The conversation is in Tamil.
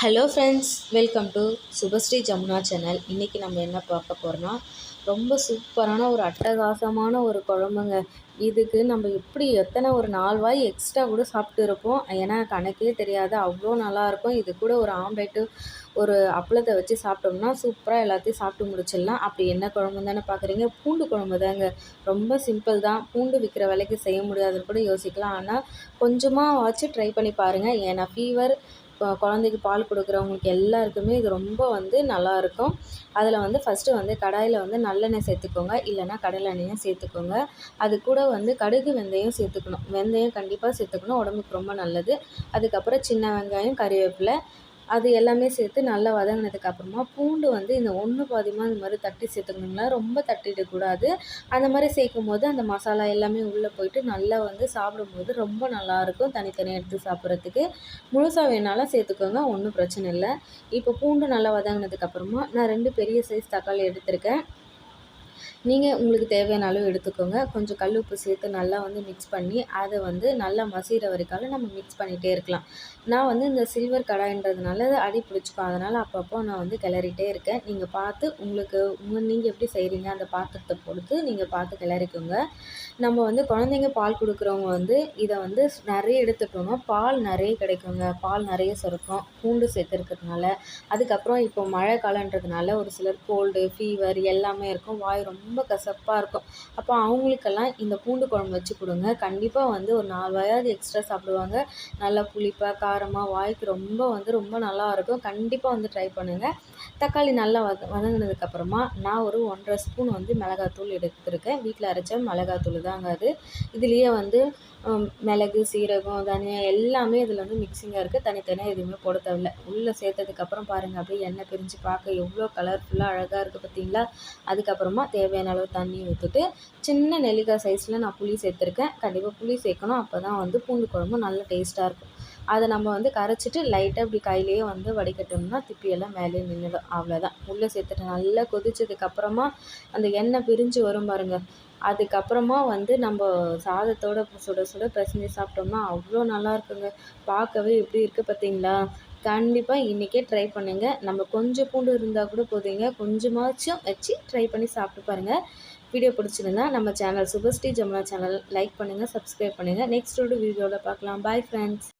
Hello friends welcome to Subhashree Jamuna channel இன்றைக்கி நம்ம என்ன பார்க்க போகிறோன்னா ரொம்ப சூப்பரான ஒரு அட்டகாசமான ஒரு குழம்புங்க. இதுக்கு நம்ம எப்படி எத்தனை ஒரு நாலு வாய் எக்ஸ்ட்ரா கூட சாப்பிட்டு இருப்போம். ஏன்னா கணக்கே தெரியாது. அவ்வளோ நல்லாயிருக்கும் இது கூட ஒரு ஆம்லேட்டு ஒரு அப்பளத்தை வச்சு சாப்பிட்டோம்னா சூப்பராக எல்லாத்தையும் சாப்பிட்டு முடிச்சிடலாம். அப்படி என்ன குழம்பு தானே பார்க்குறீங்க? பூண்டு குழம்பு தாங்க. ரொம்ப சிம்பிள் தான். பூண்டு விற்கிற விலைக்கு செய்ய முடியாதுன்னு கூட யோசிக்கலாம். ஆனால் கொஞ்சமாக வச்சு ட்ரை பண்ணி பாருங்கள் ஏன்னா ஃபீவர் குழந்தைக்கு பால் கொடுக்குறவங்களுக்கு எல்லாருக்குமே இது ரொம்ப வந்து நல்லாயிருக்கும் அதில் வந்து ஃபஸ்ட்டு வந்து கடாயில் வந்து நல்லெண்ணெய் சேர்த்துக்கோங்க. இல்லைனா கடலெண்ணெயும் சேர்த்துக்கோங்க. அது கூட வந்து கடுகு வெந்தயம் சேர்த்துக்கணும். வெந்தயம் கண்டிப்பாக சேர்த்துக்கணும். உடம்புக்கு ரொம்ப நல்லது. அதுக்கப்புறம் சின்ன வெங்காயம் கறிவேப்பிலை. அது எல்லாமே சேர்த்து நல்லா வதங்கினதுக்கப்புறமா பூண்டு வந்து இந்த ஒன்று பாதியமாக இந்த மாதிரி தட்டி சேர்த்துக்கணுங்களா ரொம்ப தட்டிடக்கூடாது அந்த மாதிரி சேர்க்கும் போது அந்த மசாலா எல்லாமே உள்ளே போயிட்டு நல்லா வந்து சாப்பிடும்போது ரொம்ப நல்லாயிருக்கும் தனித்தனியாக எடுத்து சாப்பிட்றதுக்கு. முழுசாக வேணாலும் சேர்த்துக்கோங்க ஒன்றும் பிரச்சனை இல்லை. இப்போ பூண்டு நல்லா வதங்கினதுக்கப்புறமா நான் ரெண்டு பெரிய சைஸ் தக்காளி எடுத்திருக்கேன். நீங்கள் உங்களுக்கு தேவையான அளவு எடுத்துக்கோங்க. கொஞ்சம் கல் உப்பு சேர்த்து நல்லா வந்து மிக்ஸ் பண்ணி அதை வந்து நல்லா மசிகிற வரைக்காலும் நம்ம மிக்ஸ் பண்ணிகிட்டே இருக்கலாம். நான் வந்து இந்த சில்வர் கடாயின்றதுனால அடி பிடிச்சிக்கும். அதனால் அப்பப்போ நான் வந்து கிளறிட்டே இருக்கேன். நீங்கள் பார்த்து உங்களுக்கு உங்கள் நீங்கள் எப்படி செய்கிறீங்க அந்த பாத்திரத்தை பொறுத்து நீங்கள் பார்த்து கிளறிக்கோங்க. நம்ம வந்து குழந்தைங்க பால் கொடுக்குறவங்க வந்து இதை வந்து நிறைய எடுத்துட்டோம்னா பால் நிறைய கிடைக்குங்க. பால் நிறைய சுரக்கும். பூண்டு சேர்த்துருக்கிறதுனால. அதுக்கப்புறம் இப்போ மழை காலன்றதுனால ஒரு சிலர் கோல்டு ஃபீவர் எல்லாமே இருக்கும். வாய் ரொம்ப கசப்பாக இருக்கும். அப்போ அவங்களுக்கெல்லாம் இந்த பூண்டு குழம்பு வச்சு கொடுங்க. கண்டிப்பாக வந்து ஒரு நாலு வாயாவது எக்ஸ்ட்ரா சாப்பிடுவாங்க. நல்லா புளிப்பாக காரமாக வாய்க்கு ரொம்ப வந்து ரொம்ப நல்லாயிருக்கும் கண்டிப்பாக வந்து ட்ரை பண்ணுங்கள் தக்காளி நல்லா வத வதங்கினதுக்கப்புறமா நான் ஒரு ஒன்றரை ஸ்பூன் வந்து மிளகாத்தூள் எடுத்துருக்கேன். வீட்டில் அரைச்ச மிளகாத்தூள் தாங்க அது. இதுலேயே வந்து மிளகு சீரகம் தனியா எல்லாமே இதில் வந்து மிக்சிங்காக இருக்குது தனித்தனியாக எதுவுமே போட தேவையில்ல. உள்ளே சேர்த்ததுக்கப்புறம் பாருங்கள் அப்படியே எண்ணெய் பிரிஞ்சு பார்க்க எவ்வளோ கலர்ஃபுல்லாக அழகாக இருக்குது பார்த்தீங்களா அதுக்கப்புறமா தேவையான அளவு தண்ணி ஊற்றிட்டு சின்ன நெல்லிக்காய் சைஸில் நான் புளி சேர்த்துருக்கேன். கண்டிப்பாக புளி சேர்க்கணும். அப்போ தான் வந்து பூண்டு குழம்பு நல்ல டேஸ்ட்டாக இருக்கும். அதை நம்ம வந்து கரைச்சிட்டு லைட்டாக இப்படி கையிலேயே வந்து வடிகட்டோம்னா திப்பியெல்லாம் மேலே நின்றுடும் அவ்வளோதான் உள்ளே சேர்த்துட்டு நல்லா கொதிச்சதுக்கப்புறமா அந்த எண்ணெய் பிரிஞ்சு வரும் பாருங்கள் அதுக்கப்புறமா வந்து நம்ம சாதத்தோட சுட சுட பிசைஞ்சு சாப்பிட்டோம்னா அவ்வளோ நல்லா இருக்குங்க. பார்க்கவே எப்படி இருக்குது பார்த்தீங்களா? கண்டிப்பாக இன்றைக்கே ட்ரை பண்ணுங்கள் நம்ம கொஞ்சம் பூண்டு இருந்தால் கூட போதுங்க. கொஞ்சமாச்சும் வச்சு ட்ரை பண்ணி சாப்பிட்டு பாருங்கள் வீடியோ பிடிச்சிருந்தா நம்ம channel Subhashree Jamuna channel like பண்ணுங்கள் சப்ஸ்கிரைப் பண்ணுங்கள் நெக்ஸ்ட்டோட வீடியோவில் பார்க்கலாம். Bye friends